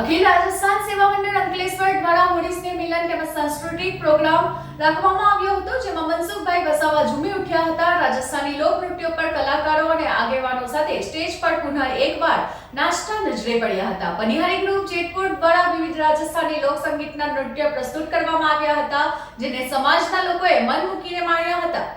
અખિલ રાજસ્થાન સેવા મંડળ અંકલેશ્વર દ્વારા હોળી મિલન તેમજ સાંસ્કૃતિક પ્રોગ્રામ રાખવામાં આવ્યો હતો, જેમાં મનસુખભાઈ વસાવા ઝૂમી ઉઠ્યા હતા. રાજસ્થાની લોકનૃત્યો પર કલાકારો અને આગેવાનો સાથે સ્ટેજ પર પુનઃ એકવાર નાસ્તા નજરે પડ્યા હતા. પનિહારી ગ્રુપ જેતપુર દ્વારા વિવિધ રાજસ્થાની લોક સંગીતના નૃત્ય પ્રસ્તુત કરવામાં આવ્યા હતા, જેને સમાજના લોકોએ મન મૂકીને માણ્યા હતા.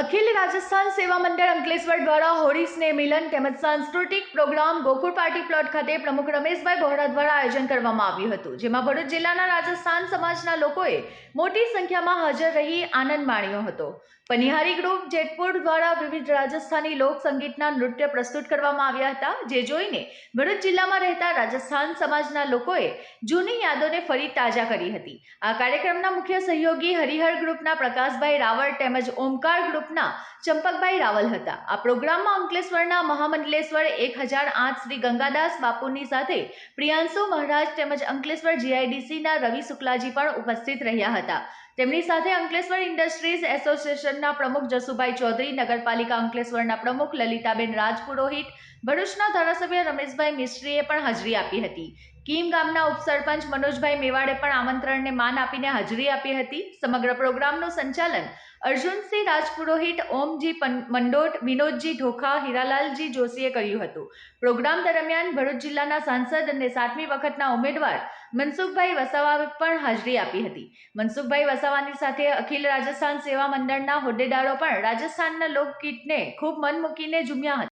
અખિલ રાજસ્થાન સેવા મંડળ અંકલેશ્વર દ્વારા હોળી, સ્નેહ મિલન તેમજ સાંસ્કૃતિક પ્રોગ્રામ ગોકુળ પાર્ટી પ્લોટ ખાતે પ્રમુખ રમેશભાઈ બોહરા દ્વારા આયોજન કરવામાં આવ્યું હતું, જેમાં ભરૂચ જિલ્લાના રાજસ્થાન સમાજના લોકોએ મોટી સંખ્યામાં હાજર રહી આનંદ માણ્યો હતો. પનિહારી ગ્રુપ જેતપુર દ્વારા વિવિધ રાજસ્થાની લોક સંગીતના નૃત્ય પ્રસ્તુત કરવામાં આવ્યા હતા, જે જોઈને ભરૂચ જિલ્લામાં રહેતા રાજસ્થાન સમાજના લોકોએ જૂની યાદોને ફરી તાજા કરી હતી. આ કાર્યક્રમના મુખ્ય સહયોગી હરિહર ગ્રુપના પ્રકાશભાઈ રાવળ તેમજ ઓમકાર ગ્રુપના ચંપકભાઈ રાવલ હતા. આ પ્રોગ્રામમાં અંકલેશ્વરના મહામંડલેશ્વર એક હજાર આઠ શ્રી ગંગાદાસ બાપુની સાથે પ્રિયાંશુ મહારાજ તેમજ અંકલેશ્વર જીઆઈડીસીના રવિ શુક્લાજી પણ ઉપસ્થિત રહ્યા હતા. તેમની સાથે અંકલેશ્વર ઇન્ડસ્ટ્રીઝ એસોસિએશનના પ્રમુખ જસુભાઈ ચૌધરી, નગરપાલિકા અંકલેશ્વરના પ્રમુખ લલિતાબેન રાજપુરોહિત, ભરૂચના ધારાસભ્ય રમેશભાઈ મિસ્ત્રીએ પણ હાજરી આપી હતી. કીમ ગામના ઉપસરપંચ મનોજભાઈ મેવાડે પણ આમંત્રણને માન આપીને હાજરી આપી હતી. સમગ્ર પ્રોગ્રામનું સંચાલન અર્જુનસિંહ રાજપુરોહિત, ઓમજી મંડોટ, વિનોદજી ઢોખા, હીરાલાલજી જોશીએ કર્યું હતું. પ્રોગ્રામ દરમિયાન ભરૂચ જિલ્લાના સાંસદ અને સાતમી વખતના ઉમેદવાર મનસુખભાઈ વસાવાએ પણ હાજરી આપી હતી. મનસુખભાઈ વસાવાની સાથે અખિલ રાજસ્થાન સેવા મંડળના હોદ્દેદારો પણ રાજસ્થાનના લોકગીતને ખૂબ મન મૂકીને ઝૂમ્યા હતા.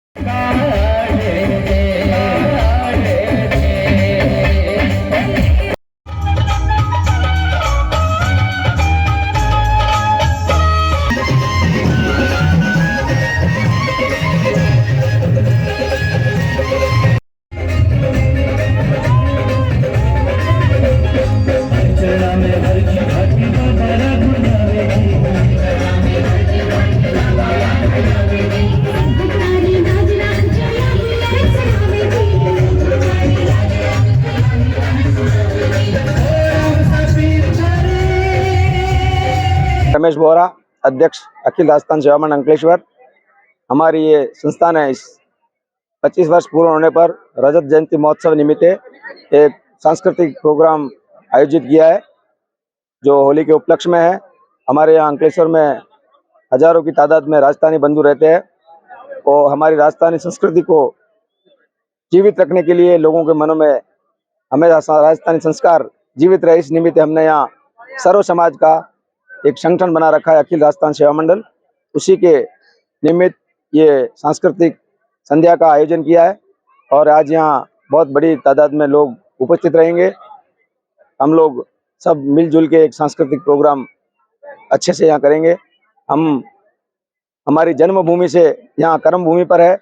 रमेश बोहरा, अध्यक्ष अखिल राजस्थान सेवा मंडल अंकलेश्वर। हमारी ये संस्थान है, इस 25 वर्ष पूर्ण होने पर रजत जयंती महोत्सव निमित्त एक सांस्कृतिक प्रोग्राम आयोजित किया है, जो होली के उपलक्ष्य में है। हमारे यहाँ अंकलेश्वर में हज़ारों की तादाद में राजस्थानी बंधु रहते हैं और हमारी राजस्थानी संस्कृति को जीवित रखने के लिए लोगों के मनों में हमेशा राजस्थानी संस्कार जीवित रहे। इस निमित्त हमने यहाँ सर्व समाज का एक संगठन बना रखा है अखिल राजस्थान सेवा मंडल। उसी के निमित्त ये सांस्कृतिक संध्या का आयोजन किया है और आज यहाँ बहुत बड़ी तादाद में लोग उपस्थित रहेंगे। हम लोग सब मिलजुल के एक सांस्कृतिक प्रोग्राम अच्छे से यहाँ करेंगे। हम, हमारी जन्मभूमि से यहाँ कर्म भूमि पर है।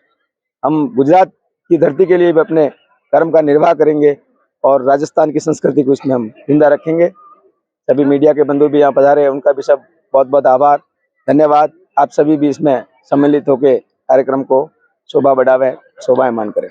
हम गुजरात की धरती के लिए भी अपने कर्म का निर्वाह करेंगे और राजस्थान की संस्कृति को इसमें हम ज़िंदा रखेंगे। सभी मीडिया के बंधु भी यहाँ पधारे हैं उनका भी सब बहुत बहुत आभार धन्यवाद आप सभी भी इसमें सम्मिलित होकर कार्यक्रम को शोभा बढ़ावे शोभायमान करें